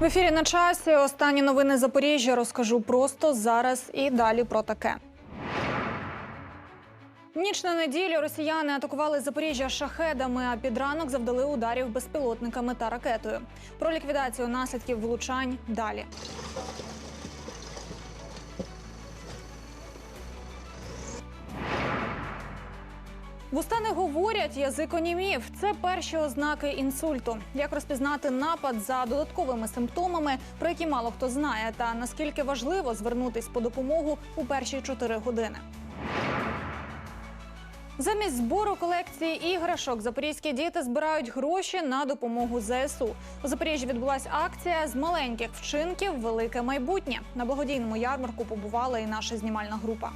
В ефірі на часі. Останні новини Запоріжжя розкажу просто зараз і далі про таке. Ніч на неділю росіяни атакували Запоріжжя шахедами, а під ранок завдали ударів безпілотниками та ракетою. Про ліквідацію наслідків влучань далі. Вуста не говорять, язик онімів. Це перші ознаки інсульту. Як розпізнати напад за додатковими симптомами, про які мало хто знає, та наскільки важливо звернутись по допомогу у перші 4 години. Замість збору колекції іграшок запорізькі діти збирають гроші на допомогу ЗСУ. У Запоріжжі відбулася акція з маленьких вчинків Велике майбутнє. На благодійному ярмарку побувала і наша знімальна група.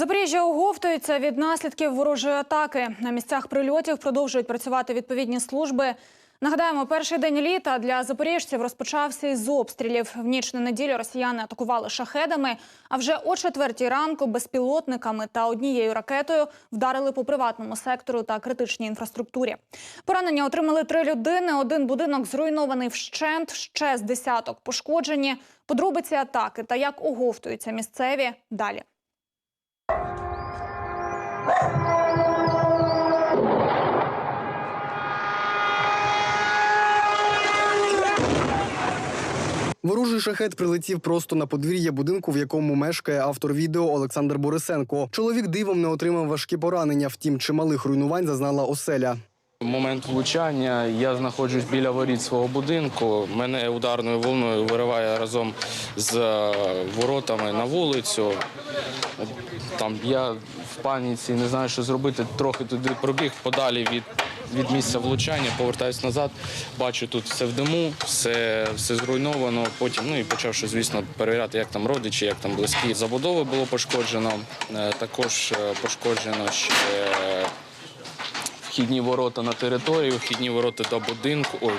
Запоріжжя оговтується від наслідків ворожої атаки. На місцях прильотів продовжують працювати відповідні служби. Нагадаємо, перший день літа для запоріжців розпочався із обстрілів. В ніч на неділю росіяни атакували шахедами. А вже о четвертій ранку безпілотниками та однією ракетою вдарили по приватному сектору та критичній інфраструктурі. Поранення отримали три людини. Один будинок зруйнований вщент, ще з десяток пошкоджені. Подробиці атаки та як оговтуються місцеві далі. Ворожий шахет прилетів просто на подвір'я будинку, в якому мешкає автор відео Олександр Борисенко. Чоловік дивом не отримав важкі поранення, втім, чималих руйнувань зазнала оселя. Момент влучання я знаходжусь біля воріт свого будинку. Мене ударною волною вириває разом з е, воротами на вулицю. Там я в паніці не знаю, що зробити. Трохи туди пробіг подалі від, від місця влучання, повертаюсь назад. Бачу тут все в диму, все, все зруйновано. Потім ну і почавши, звісно, перевіряти, як там родичі, як там близькі. Забудови було пошкоджено. Е, Також е, пошкоджено ще вхідні ворота на територію, вхідні ворота до будинку, ой,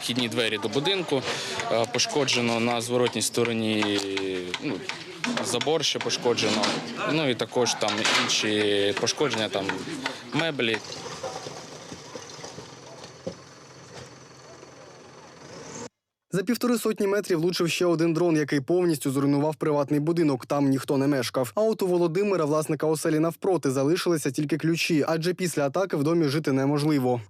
вхідні двері до будинку. Е, Пошкоджено на зворотній стороні ну, забор ще пошкоджено. Ну і також там інші пошкодження, там меблі. За півтори сотні метрів влучив ще один дрон, який повністю зруйнував приватний будинок. Там ніхто не мешкав. А от у Володимира, власника оселі навпроти, залишилися тільки ключі, адже після атаки в домі жити неможливо.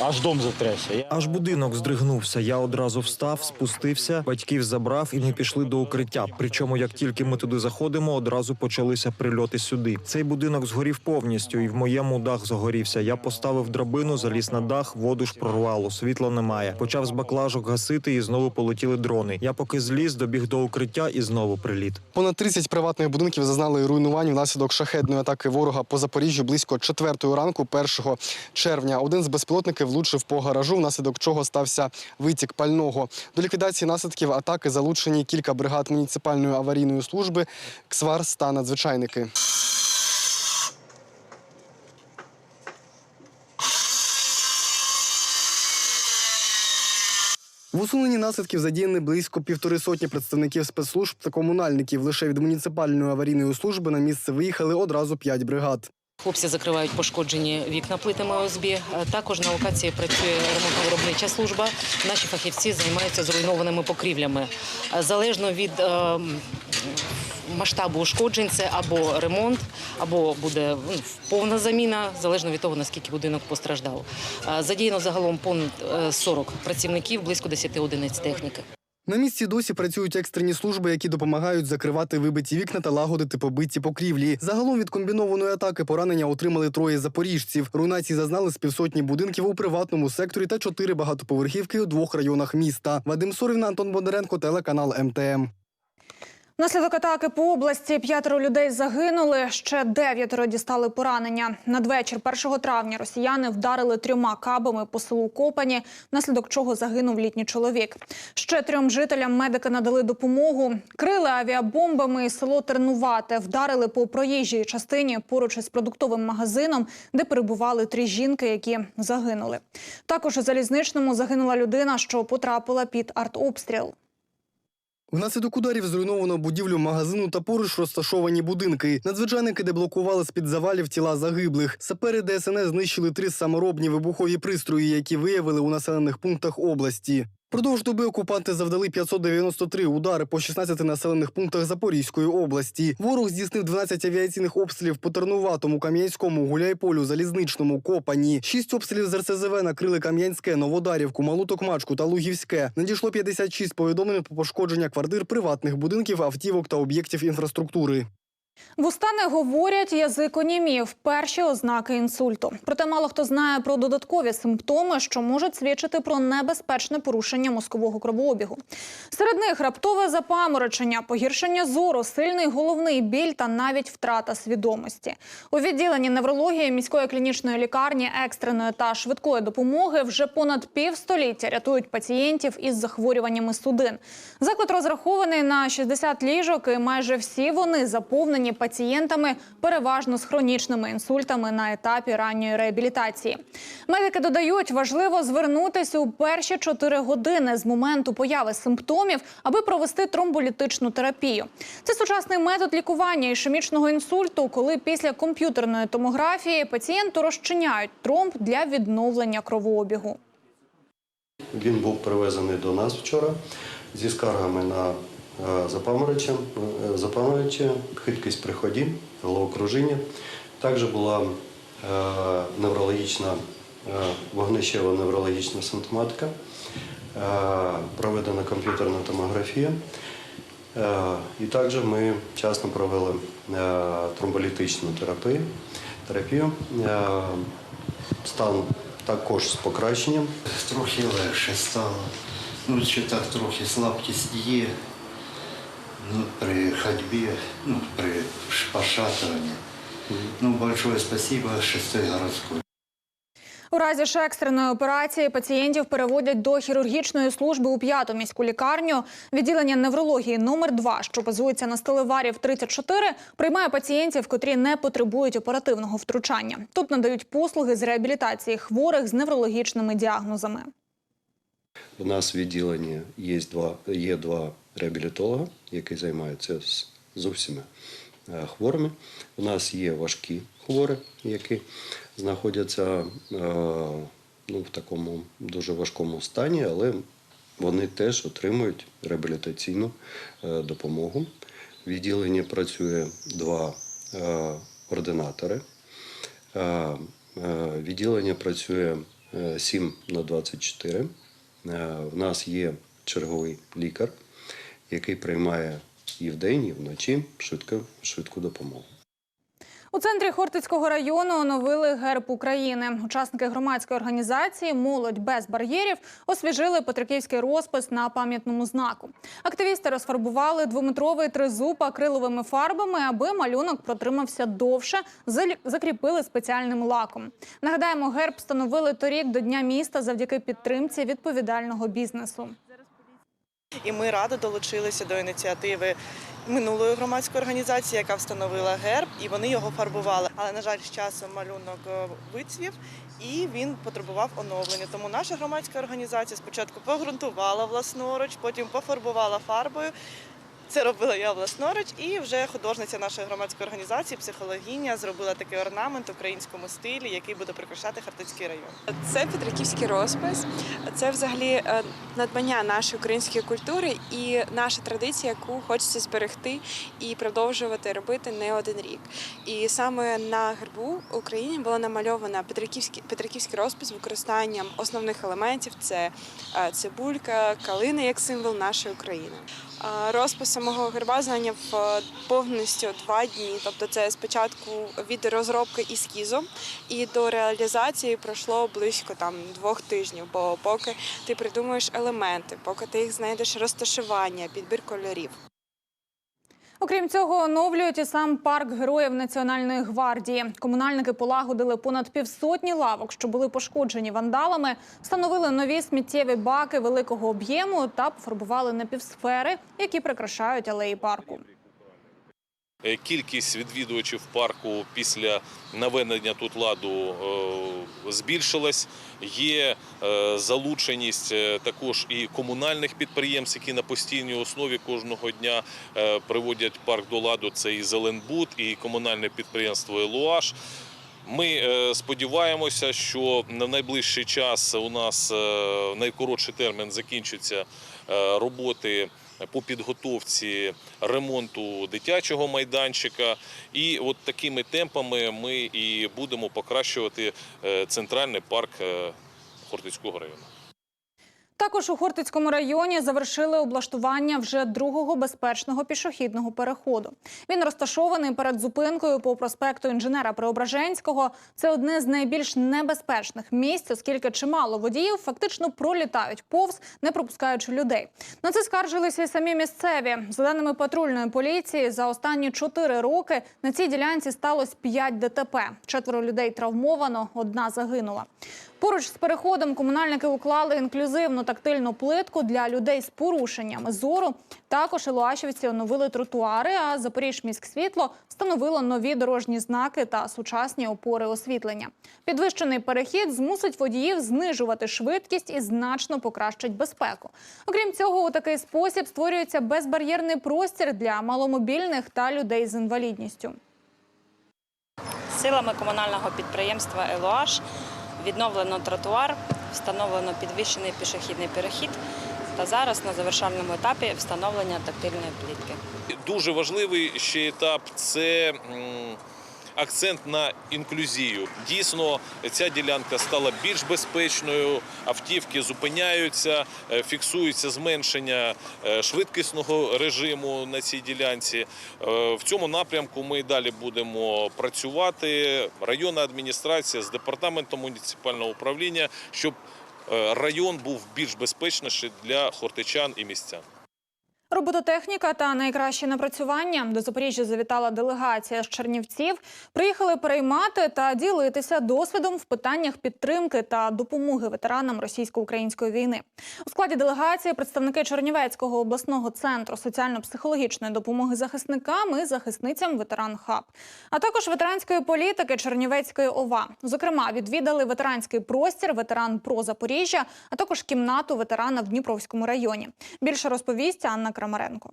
Аж дом затрясся. Я... Аж будинок здригнувся. Я одразу встав, спустився, батьків забрав, і ми пішли до укриття. Причому, як тільки ми туди заходимо, одразу почалися прильоти сюди. Цей будинок згорів повністю, і в моєму дах загорівся. Я поставив драбину, заліз на дах, воду ж прорвало, світла немає. Почав з баклажок гасити, і знову полетіли дрони. Я поки зліз, добіг до укриття, і знову приліт. Понад 30 приватних будинків зазнали руйнувань внаслідок шахетної атаки ворога по Запоріжжю близько 4 ранку 1 червня. Один з безпілотників влучив по гаражу, внаслідок чого стався витік пального. До ліквідації наслідків атаки залучені кілька бригад муніципальної аварійної служби, КСВАРС та надзвичайники. В усуненні наслідків задіяні близько півтори сотні представників спецслужб та комунальників. Лише від муніципальної аварійної служби на місце виїхали одразу п'ять бригад. Хлопці закривають пошкоджені вікна плитами ОСБ. Е, Також на локації працює ремонтно-виробнича служба. Наші фахівці займаються зруйнованими покрівлями. Е, Залежно від е, масштабу ушкоджень, це або ремонт, або буде ну, повна заміна, залежно від того, наскільки будинок постраждав. Задіяно загалом понад е, 40 працівників, близько 10 одиниць техніки. На місці досі працюють екстрені служби, які допомагають закривати вибиті вікна та лагодити побиті покрівлі. Загалом від комбінованої атаки поранення отримали троє запоріжців. Руйнації зазнали з півсотні будинків у приватному секторі та чотири багатоповерхівки у двох районах міста. Вадим Сорівна, Антон Бондаренко, телеканал МТМ. Внаслідок атаки по області п'ятеро людей загинули, ще дев'ятеро дістали поранення. Надвечір 1 травня росіяни вдарили трьома кабами по селу Копані, внаслідок чого загинув літній чоловік. Ще трьом жителям медики надали допомогу. Крили авіабомбами село Тернувате вдарили по проїжджій частині поруч із продуктовим магазином, де перебували три жінки, які загинули. Також у залізничному загинула людина, що потрапила під артобстріл. Внаслідок ударів зруйновано будівлю магазину та поруч розташовані будинки. Надзвичайники деблокували з-під завалів тіла загиблих. Сапери ДСНС знищили три саморобні вибухові пристрої, які виявили у населених пунктах області. Продовж доби окупанти завдали 593 удари по 16 населених пунктах Запорізької області. Ворог здійснив 12 авіаційних обстрілів по Тернуватому, Кам'янському, Гуляйполю, Залізничному, Копані. Шість обстрілів з РСЗВ накрили Кам'янське, Новодарівку, Малу Токмачку та Лугівське. Надійшло 56 повідомлень про пошкодження квартир, приватних будинків, автівок та об'єктів інфраструктури. Вуста не говорять, язик онімів – перші ознаки інсульту. Проте мало хто знає про додаткові симптоми, що можуть свідчити про небезпечне порушення мозкового кровообігу. Серед них раптове запаморочення, погіршення зору, сильний головний біль та навіть втрата свідомості. У відділенні неврології міської клінічної лікарні екстреної та швидкої допомоги вже понад півстоліття рятують пацієнтів із захворюваннями судин. Заклад розрахований на 60 ліжок, і майже всі вони заповнені пацієнтами, переважно з хронічними інсультами на етапі ранньої реабілітації. Медики додають, важливо звернутися у перші 4 години з моменту появи симптомів, аби провести тромболітичну терапію. Це сучасний метод лікування ішемічного інсульту, коли після комп'ютерної томографії пацієнту розчиняють тромб для відновлення кровообігу. Він був привезений до нас вчора зі скаргами на запаморочення, е, хиткість при ході, головокружіння. Також була е, неврологічна, е, вогнищева неврологічна симптоматика, проведена комп'ютерна томографія. І також ми вчасно провели тромболітичну терапію. терапію. Стан також з покращенням. Трохи легше стало. Ну, чи так трохи слабкість є. Ну, при ходьбі, ну, при пошатывании. Ну, большое спасибо шестой городской. У разі ж екстреної операції пацієнтів переводять до хірургічної служби у п'яту міську лікарню. Відділення неврології номер 2 що базується на стелеварів 34, приймає пацієнтів, котрі не потребують оперативного втручання. Тут надають послуги з реабілітації хворих з неврологічними діагнозами. У нас в відділенні є два, є два реабілітолога, які займаються з, усіма е, хворими. У нас є важкі хворі, які знаходяться е, ну, в такому дуже важкому стані, але вони теж отримують реабілітаційну е, допомогу. В відділенні працює два ординатори. Відділення працює е, 7 на 24. Е, В нас є черговий лікар, який приймає і вдень, і вночі швидку, швидку допомогу. У центрі Хортицького району оновили герб України. Учасники громадської організації Молодь без бар'єрів освіжили Петриківський розпис на пам'ятному знаку. Активісти розфарбували двометровий тризуб акриловими фарбами, аби малюнок протримався довше. Закріпили спеціальним лаком. Нагадаємо, герб встановили торік до Дня міста завдяки підтримці відповідального бізнесу. І ми радо долучилися до ініціативи минулої громадської організації, яка встановила герб, і вони його фарбували. Але на жаль, з часом малюнок е, вицвів і він потребував оновлення. Тому наша громадська організація спочатку погрунтувала власноруч, потім пофарбувала фарбою. Це робила я власноруч, і вже художниця нашої громадської організації, психологиня, зробила такий орнамент в українському стилі, який буде прикрашати Хартицький район. Це Петриківський розпис. Це взагалі е, надбання нашої української культури і наша традиція, яку хочеться зберегти і продовжувати робити не один рік. І саме на гербу України була намальована Петриківський, Петриківський розпис з використанням основних елементів: це е, цибулька, калина як символ нашої України. Е, Розпис самого герба зайняв е, повністю два дні. Тобто, це спочатку від розробки ескізу і до реалізації пройшло близько там двох тижнів. Бо поки ти придумуєш елементи, поки ти їх знайдеш розташування, підбір кольорів. Окрім цього, оновлюють і сам парк героїв Національної гвардії. Комунальники полагодили понад півсотні лавок, що були пошкоджені вандалами, встановили нові сміттєві баки великого об'єму та пофарбували напівсфери, які прикрашають алеї парку. Е, Кількість відвідувачів парку після наведення тут ладу е, збільшилась. Є е, залученість також і комунальних підприємств, які на постійній основі кожного дня приводять парк до ладу. Це і Зеленбуд, і комунальне підприємство Елуаш. Ми сподіваємося, що на найближчий час у нас найкоротший термін закінчаться роботи по підготовці ремонту дитячого майданчика. І от такими темпами ми і будемо покращувати е, центральний парк е, Хортицького району. Також у Хортицькому районі завершили облаштування вже другого безпечного пішохідного переходу. Він розташований перед зупинкою по проспекту інженера Преображенського. Це одне з найбільш небезпечних місць, оскільки чимало водіїв фактично пролітають повз, не пропускаючи людей. На це скаржилися і самі місцеві. За даними патрульної поліції, за останні чотири роки на цій ділянці сталося 5 ДТП. Четверо людей травмовано, одна загинула. Поруч з переходом комунальники уклали інклюзивну тактильну плитку для людей з порушеннями зору. Також Ілуашівці оновили тротуари, а Запоріжміськсвітло встановило нові дорожні знаки та сучасні опори освітлення. Підвищений перехід змусить водіїв знижувати швидкість і значно покращить безпеку. Окрім цього, у такий спосіб створюється безбар'єрний простір для маломобільних та людей з інвалідністю. Силами комунального підприємства «Елуаш» відновлено тротуар, встановлено підвищений пішохідний перехід та зараз на завершальному етапі встановлення тактильної плітки. Дуже важливий ще етап це акцент на інклюзію. Дійсно, ця ділянка стала більш безпечною, автівки зупиняються, е, фіксується зменшення е, швидкісного режиму на цій ділянці. Е, В цьому напрямку ми і далі будемо працювати. Районна адміністрація з департаментом муніципального управління, щоб район був більш безпечніший для хортичан і містян. Робототехніка та найкращі напрацювання до Запоріжжя завітала делегація з Чернівців. Приїхали переймати та ділитися досвідом в питаннях підтримки та допомоги ветеранам російсько-української війни. У складі делегації представники Чернівецького обласного центру соціально-психологічної допомоги захисникам і захисницям ветеран Хаб, а також ветеранської політики Чернівецької ОВА. Зокрема, відвідали ветеранський простір ветеран про Запоріжжя, а також кімнату ветерана в Дніпровському районі. Більше розповість Анна Крамаренко.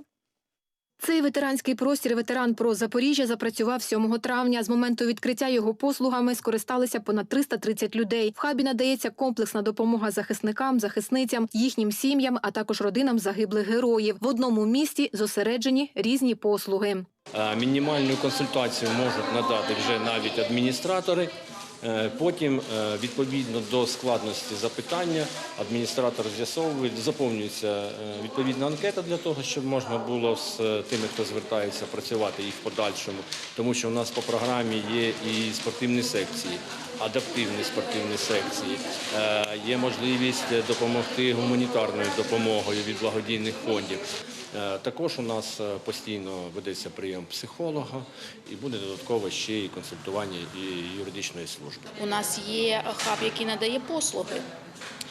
Цей ветеранський простір ветеран про Запоріжжя запрацював 7 травня. З моменту відкриття його послугами скористалися понад 330 людей. В хабі надається комплексна допомога захисникам, захисницям, їхнім сім'ям, а також родинам загиблих героїв. В одному місті зосереджені різні послуги. Е, Мінімальну консультацію можуть надати вже навіть адміністратори. Е, Потім, е, відповідно до складності запитання, адміністратор з'ясовує, заповнюється е, відповідна анкета для того, щоб можна було з тими, хто звертається, працювати їх в подальшому. Тому що у нас по програмі є і спортивні секції, адаптивні спортивні секції. Є можливість допомогти гуманітарною допомогою від благодійних фондів. Е, Також у нас е, постійно ведеться прийом психолога і буде додатково ще і консультування і юридичної служби. У нас є хаб, який надає послуги.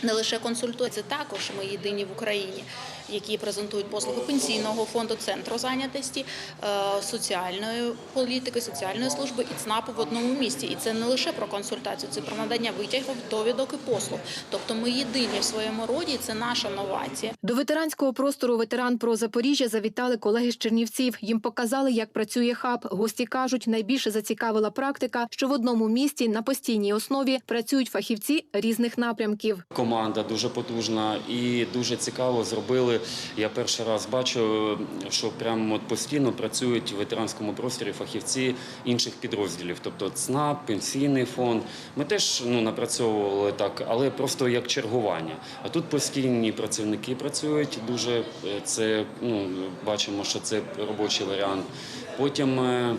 Не лише консультує, це також ми єдині в Україні, які презентують послуги пенсійного фонду, центру зайнятості, е, соціальної політики, соціальної служби і ЦНАПу в одному місті. І це не лише про консультацію, це про надання витягів, довідок і послуг. Тобто ми єдині в своєму роді, і це наша новація. До ветеранського простору ветеран про Запоріжжя завітали колеги з Чернівців. Їм показали, як працює хаб. Гості кажуть, найбільше зацікавила практика, що в одному місті на постійній основі працюють фахівці різних напрямків. Команда дуже потужна і дуже цікаво зробили. Я перший раз бачу, що прямо постійно працюють в ветеранському просторі фахівці інших підрозділів, тобто ЦНАП, пенсійний фонд. Ми теж ну напрацьовували так, але просто як чергування. А тут постійні працівники працюють. Дуже е, це ну бачимо, що це робочий варіант. Потім е,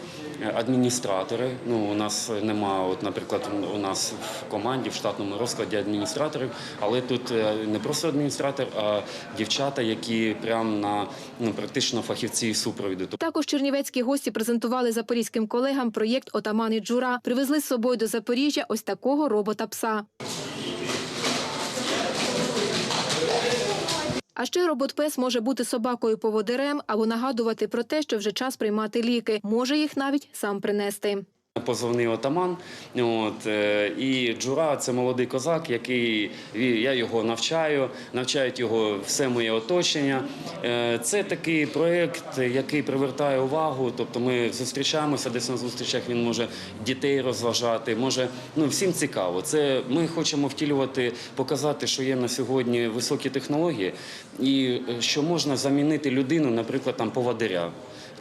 адміністратори. Ну у нас нема, от, наприклад, у нас в команді в штатному розкладі адміністраторів, але тут е, не просто адміністратор, а дівчата, які прям на ну практично фахівці супровіду. Також чернівецькі гості презентували запорізьким колегам проєкт Отамани Джура. Привезли з собою до Запоріжжя ось такого робота-пса. А ще робот-пес може бути собакою-поводирем або нагадувати про те, що вже час приймати ліки. Може їх навіть сам принести. Позивний отаман. От, е, і Джура це молодий козак, який я його навчаю, навчають його все моє оточення. Е, Це такий проєкт, який привертає увагу. Тобто ми зустрічаємося десь на зустрічах. Він може дітей розважати. Може, ну всім цікаво. Це ми хочемо втілювати, показати, що є на сьогодні високі технології, і що можна замінити людину, наприклад, там поводиря.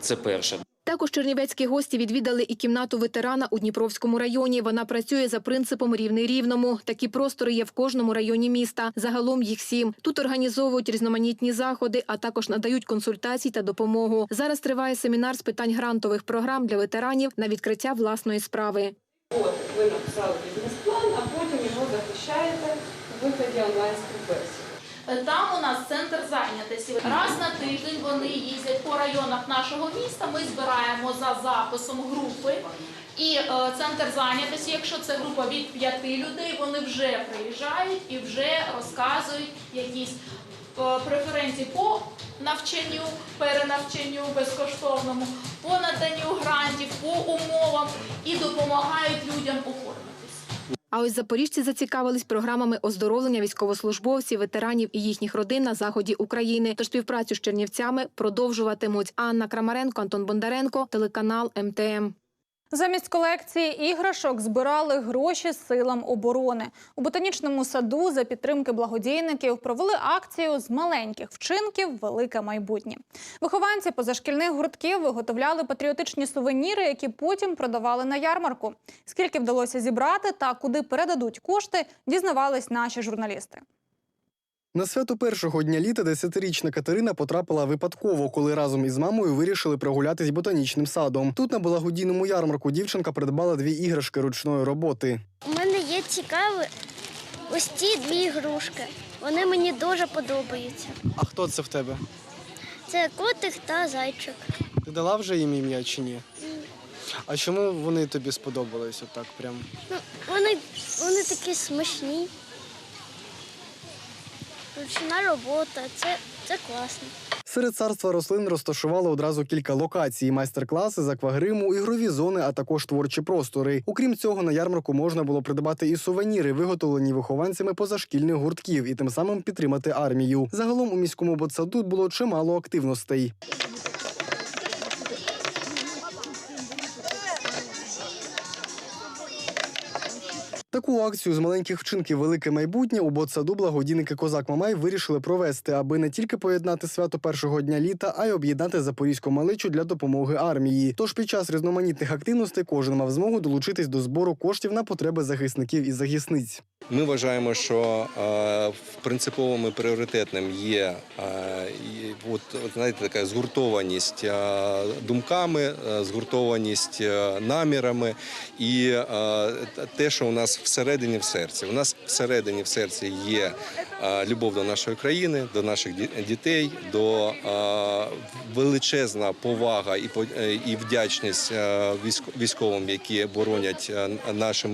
Це перше. Також чернівецькі гості відвідали і кімнату ветерана у Дніпровському районі. Вона працює за принципом рівний рівному. Такі простори є в кожному районі міста. Загалом їх сім. Тут організовують різноманітні заходи, а також надають консультації та допомогу. Зараз триває семінар з питань грантових програм для ветеранів на відкриття власної справи. От ви написали бізнес-план, а потім його захищаєте у вигляді онлайн-співбесід. Там у нас центр зайнятості. Раз на тиждень вони їздять по районах нашого міста. Ми збираємо за записом групи. І е, центр зайнятості, якщо це група від п'яти людей, вони вже приїжджають і вже розказують якісь е, преференції по навчанню, перенавчанню безкоштовному, по наданню грантів, по умовам і допомагають людям оформитись. А ось запоріжці зацікавились програмами оздоровлення військовослужбовців, ветеранів і їхніх родин на заході України. Тож співпрацю з чернівцями продовжуватимуть Анна Крамаренко, Антон Бондаренко, телеканал МТМ. Замість колекції іграшок збирали гроші силам оборони. У ботанічному саду за підтримки благодійників провели акцію з маленьких вчинків Велике майбутнє. Вихованці позашкільних гуртків виготовляли патріотичні сувеніри, які потім продавали на ярмарку. Скільки вдалося зібрати та куди передадуть кошти, дізнавались наші журналісти. На свято першого дня літа десятирічна Катерина потрапила випадково, коли разом із мамою вирішили прогулятись ботанічним садом. Тут на благодійному ярмарку дівчинка придбала дві іграшки ручної роботи. У мене є цікаві ось ці дві ігрушки. Вони мені дуже подобаються. А хто це в тебе? Це котик та зайчик. Ти дала вже їм ім'я чи ні? А чому вони тобі сподобались отак прям? Ну, вони, вони такі смачні. Ручна робота, це, це класно. Серед царства рослин розташували одразу кілька локацій: майстер-класи з аквагриму, ігрові зони, а також творчі простори. Окрім цього, на ярмарку можна було придбати і сувеніри, виготовлені вихованцями позашкільних гуртків, і тим самим підтримати армію. Загалом у міському ботсаду було чимало активностей. Таку акцію з маленьких вчинків Велике майбутнє у ботсаду благодійники Козак Мамай вирішили провести, аби не тільки поєднати свято першого дня літа, а й об'єднати запорізьку маличу для допомоги армії. Тож під час різноманітних активностей кожен мав змогу долучитись до збору коштів на потреби захисників і захисниць. Ми вважаємо, що е, принциповим і пріоритетним є е, от, знаєте, така згуртованість е, думками, е, згуртованість намірами і те, що у нас всередині в серці. У нас всередині в серці є любов до нашої країни, до наших дітей, до величезна повага і е, вдячність е, військовим, які боронять е, наші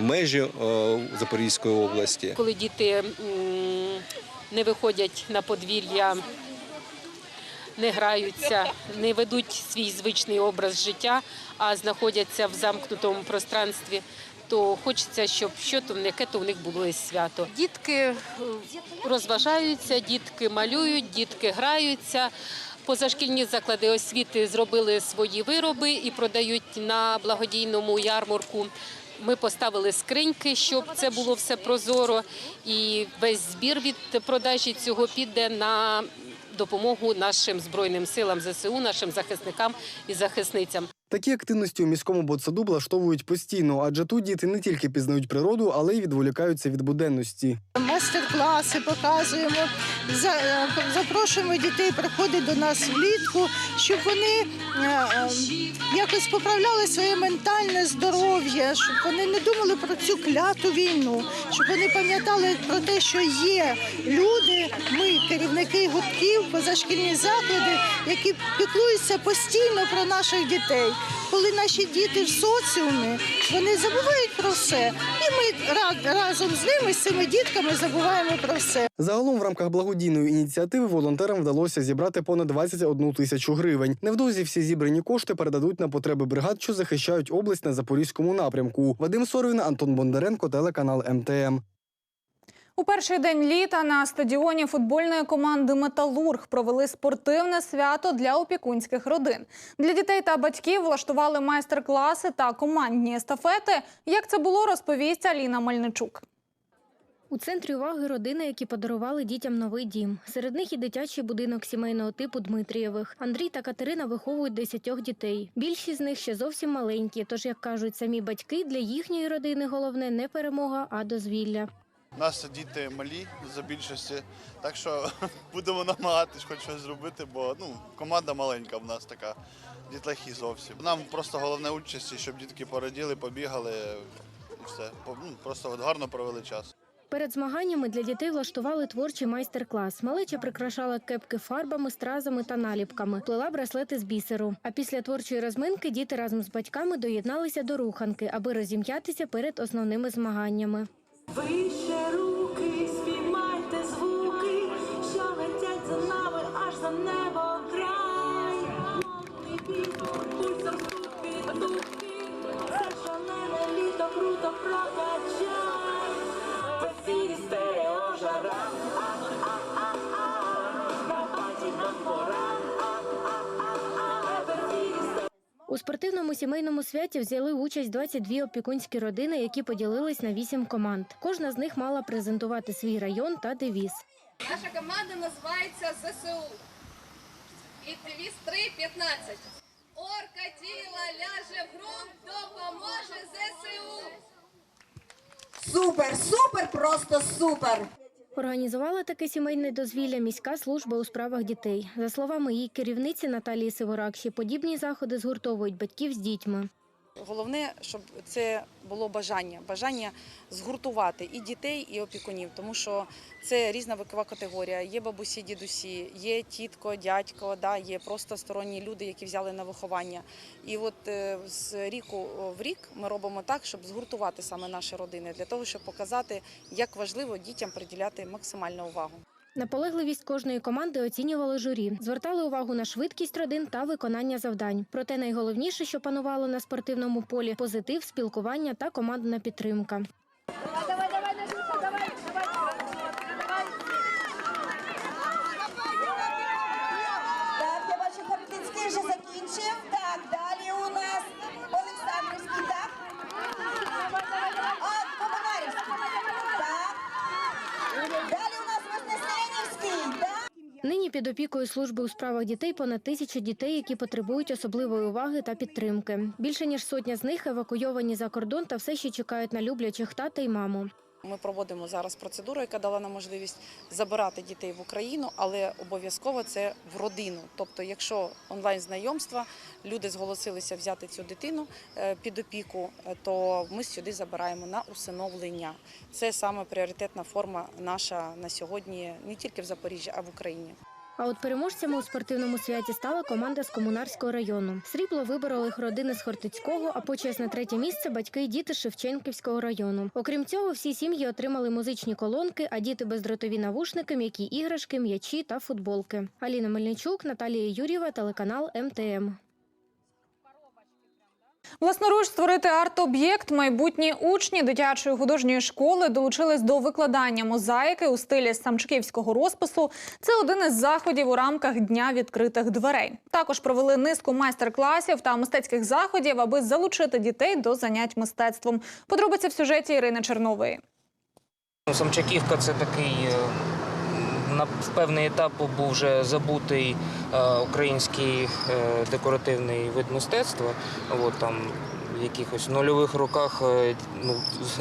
межі Запорізької області. коли діти не виходять на подвір'я, не граються, не ведуть свій звичний образ життя, а знаходяться в замкнутому пространстві. То хочеться, щоб що то яке то в них було свято. Дітки е, розважаються, дітки малюють, дітки граються. Позашкільні заклади освіти зробили свої вироби і продають на благодійному ярмарку. Ми поставили скриньки, щоб це було все прозоро, і весь збір від продажі цього піде на допомогу нашим збройним силам ЗСУ, нашим захисникам і захисницям. Такі активності у міському ботсаду влаштовують постійно, адже тут діти не тільки пізнають природу, але й відволікаються від буденності. Майстер-класи показуємо, е, запрошуємо дітей приходити до нас влітку, щоб вони е, е, якось поправляли своє ментальне здоров'я, щоб вони не думали про цю кляту війну, щоб вони пам'ятали про те, що є люди, ми, керівники гуртків, позашкільні заклади, які піклуються постійно про наших дітей. коли наші діти в соціумі, вони забувають про все. І ми разом з ними, з цими дітками, забуваємо про все. Загалом в рамках благодійної ініціативи волонтерам вдалося зібрати понад 21 тисячу гривень. Невдовзі всі зібрані кошти передадуть на потреби бригад, що захищають область на запорізькому напрямку. Вадим Сорвін, Антон Бондаренко, телеканал МТМ. У перший день літа на стадіоні футбольної команди Металург провели спортивне свято для опікунських родин. Для дітей та батьків влаштували майстер-класи та командні естафети. Як це було, розповість Аліна Мельничук. У центрі уваги родини, які подарували дітям новий дім. Серед них і дитячий будинок сімейного типу Дмитрієвих. Андрій та Катерина виховують десятьох дітей. Більшість з них ще зовсім маленькі. Тож, як кажуть самі батьки, для їхньої родини головне не перемога, а дозвілля. У нас діти малі за більшості, так що будемо намагатись хоч щось зробити, бо ну, команда маленька в нас така, дітлахи зовсім. Нам просто головне участі, щоб дітки пораділи, побігали і все. Ну, просто гарно провели час. Перед змаганнями для дітей влаштували творчий майстер-клас. Малеча прикрашала кепки фарбами, стразами та наліпками, плела браслети з бісеру. А після творчої розминки діти разом з батьками доєдналися до руханки, аби розім'ятися перед основними змаганнями. Вище руки, спіймайте звуки, що летять за нами аж за небо край. Пульсом стук від духи, це шалене літо круто прокачай. В стерео жара, У спортивному сімейному святі взяли участь 22 опікунські родини, які поділились на 8 команд. Кожна з них мала презентувати свій район та девіз. Наша команда називається ЗСУ. І девіз 3.15. Орка тіла ляже в ґрунт, допоможе ЗСУ. Супер, супер, просто супер. Організувала таке сімейне дозвілля міська служба у справах дітей. За словами її керівниці Наталії Сиворакші, подібні заходи згуртовують батьків з дітьми. Головне, щоб це було бажання, бажання згуртувати і дітей, і опікунів, тому що це різна вікова категорія. Є бабусі, дідусі, є тітко, дядько, да, є просто сторонні люди, які взяли на виховання. І от е, з ріку в рік ми робимо так, щоб згуртувати саме наші родини, для того, щоб показати, як важливо дітям приділяти максимальну увагу. Наполегливість кожної команди оцінювали журі, звертали увагу на швидкість родин та виконання завдань. Проте найголовніше, що панувало на спортивному полі позитив, спілкування та командна підтримка. Давай, давай, Надюша, давай, давай, давай. Так, я бачу, Хортицький вже закінчив. Так, далі у нас Олександрівський, так? А, Комунарівський. Так. Далі у нас Вознесенівський, так? Нині під опікою служби у справах дітей понад тисяча дітей, які потребують особливої уваги та підтримки. Більше ніж сотня з них евакуйовані за кордон та все ще чекають на люблячих тата й маму. Ми проводимо зараз процедуру, яка дала нам можливість забирати дітей в Україну, але обов'язково це в родину. Тобто, якщо онлайн знайомства, люди зголосилися взяти цю дитину е, під опіку, е, то ми сюди забираємо на усиновлення. Це саме пріоритетна форма наша на сьогодні не тільки в Запоріжжі, а в Україні. А от переможцями у спортивному святі стала команда з комунарського району. Срібло вибороли їх родини з Хортицького, а почесне третє місце батьки і діти з Шевченківського району. Окрім цього, всі сім'ї отримали музичні колонки, а діти бездротові навушники, м'які іграшки, м'ячі та футболки. Аліна Мельничук, Наталія Юрєва, телеканал МТМ. Власноруч створити арт-об'єкт майбутні учні дитячої художньої школи долучились до викладання мозаїки у стилі самчківського розпису. Це один із заходів у рамках дня відкритих дверей. Також провели низку майстер-класів та мистецьких заходів, аби залучити дітей до занять мистецтвом. Подробиці в сюжеті Ірини Чернової. Ну, Самчаківка це такий е, на певний етап був вже забутий е, український е, декоративний вид мистецтва. От там в якихось нульових роках е, ну,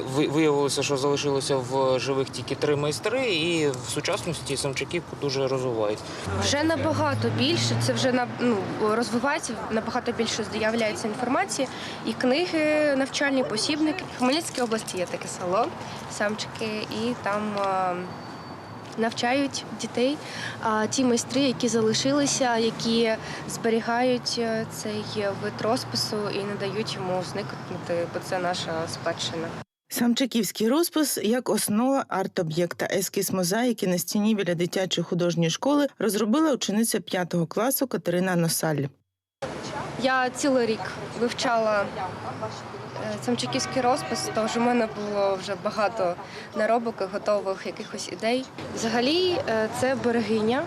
виявилося, що залишилося в живих тільки три майстри, і в сучасності Самчаківку дуже розвивають. Вже набагато більше. Це вже на ну розвивається набагато більше з'являється інформації. І книги, навчальні посібники. В Хмельницькій області є таке село, самчики, і там. Е, навчають дітей. А ті майстри, які залишилися, які зберігають е, цей вид розпису і не дають йому зникнути, бо це наша спадщина. Самчаківський розпис як основа арт-об'єкта ескіз мозаїки на стіні біля дитячої художньої школи розробила учениця 5 класу Катерина Носаль. Я цілий рік вивчала е, розпис, розпис, що в мене було вже багато наробок готових якихось ідей. Взагалі, е, це берегиня.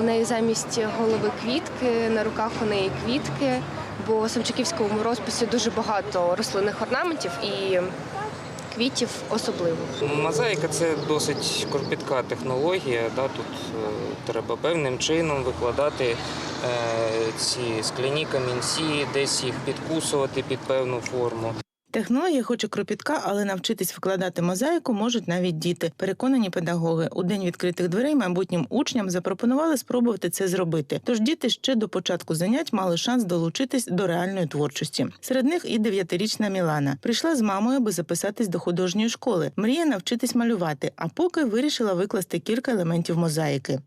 У неї замість голови квітки, на руках у неї квітки, бо в самчаківському розписі дуже багато рослинних орнаментів і квітів особливо. Мозаїка це досить кропітка технологія. Да? Тут е, треба певним чином викладати е, ці скляні камінці, десь їх підкусувати під певну форму. Технологія хоч і кропітка, але навчитись викладати мозаїку можуть навіть діти. Переконані педагоги. У день відкритих дверей майбутнім учням запропонували спробувати це зробити. Тож діти ще до початку занять мали шанс долучитись до реальної творчості. Серед них і дев'ятирічна Мілана прийшла з мамою, аби записатись до художньої школи. Мріє навчитись малювати, а поки вирішила викласти кілька елементів мозаїки.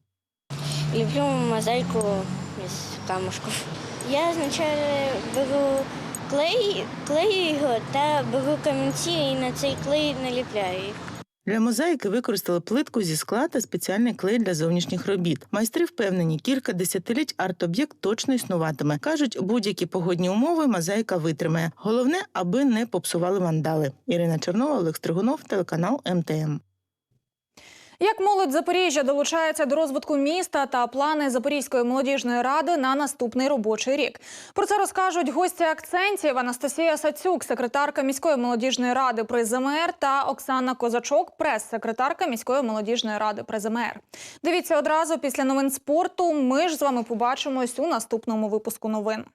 Люблю мозаику из камушков. Я спочатку беру клей, клею його та беру камінці і на цей клей наліпляю їх. Для мозаїки використали плитку зі скла та спеціальний клей для зовнішніх робіт. Майстри впевнені, кілька десятиліть арт-об'єкт точно існуватиме. кажуть, будь-які погодні умови мозаїка витримає. Головне, аби не попсували вандали. Ірина Чернова, Олег Стригунов, телеканал МТМ. Як молодь Запоріжжя долучається до розвитку міста та плани Запорізької молодіжної ради на наступний робочий рік. Про це розкажуть гості акцентів Анастасія Сацюк, секретарка міської молодіжної ради при ЗМР та Оксана Козачок, прес-секретарка міської молодіжної ради при ЗМР. Дивіться одразу після новин спорту. Ми ж з вами побачимось у наступному випуску новин.